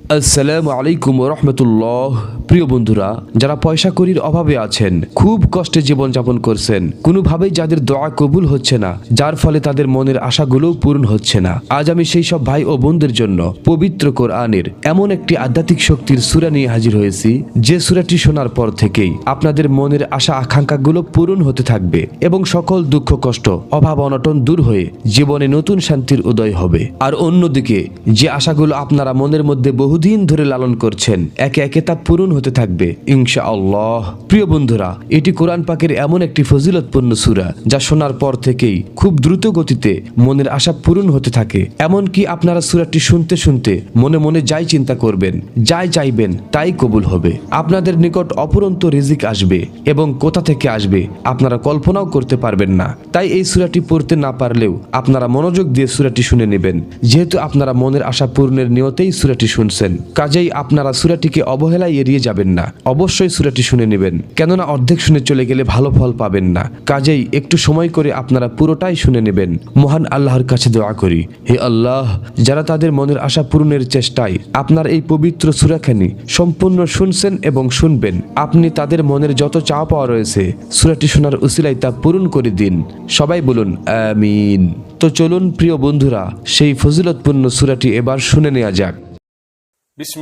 আসসালামু আলাইকুম রহমতুল্লাহ। প্রিয় বন্ধুরা, যারা পয়সা করির অভাবে আছেন, খুব কষ্টে জীবনযাপন করছেন, কোনোভাবেই যাদের দোয়া কবুল হচ্ছে না, যার ফলে তাদের মনের আশাগুলোও পূরণ হচ্ছে না। আজ আমি সেই সব ভাই ও বোনদের জন্য পবিত্র কোরআনের এমন একটি আধ্যাত্মিক শক্তির সুরা নিয়ে হাজির হয়েছি, যে সুরাটি শোনার পর থেকেই আপনাদের মনের আশা আকাঙ্ক্ষাগুলো পূরণ হতে থাকবে এবং সকল দুঃখ, কষ্ট, অভাব, অনটন দূর হয়ে জীবনে নতুন শান্তির উদয় হবে। আর অন্যদিকে, যে আশাগুলো আপনারা মনের মধ্যে বহুদিন ধরে লালন করছেন। একে একে তা পূরণ হতে থাকবে ইনশা আল্লাহ প্রিয় বন্ধুরা, এটি কোরআন পাকের এমন একটি ফজিলতপূর্ণ সুরা, যা শোনার পর থেকেই খুব দ্রুত গতিতে মনের আশা পূরণ হতে থাকে। এমনকি আপনারা সুরাটি শুনতে শুনতে মনে মনে যাই চিন্তা করবেন, যাই চাইবেন তাই কবুল হবে। আপনাদের নিকট অপরন্ত রিজিক আসবে এবং কোথা থেকে আসবে আপনারা কল্পনাও করতে পারবেন না। তাই এই সুরাটি পড়তে না পারলেও আপনারা মনোযোগ দিয়ে সুরাটি শুনে নেবেন, যেহেতু আপনারা মনের আশা পূরণের নিয়তেই সুরাটি শুনছেন। কাজেই আপনারা সুরাটিকে অবহেলায় এড়িয়ে যাবেন না। অবশ্যই সুরাটি শুনে নেবেন, কেননা অর্ধেক শুনে চলে গেলে ভালো ফল পাবেন না। কাজেই একটু সময় করে আপনারা পুরোটাই শুনে নেবেন। মহান আল্লাহর কাছে দোয়া করি, হে আল্লাহ, যারা তাদের মনের আশা পূরণের চেষ্টায় আপনার এই পবিত্র সুরাখানি সম্পূর্ণ শুনছেন এবং শুনবেন। আপনি তাদের মনের যত চাওয়া পাওয়া রয়েছে, সুরাটি শোনার উসিলাই তা পূরণ করে দিন। সবাই বলুন, আমিন। তো চলুন, প্রিয় বন্ধুরা, সেই ফজিলতপূর্ণ সুরাটি এবার শুনে নেওয়া যাক। Bismillah.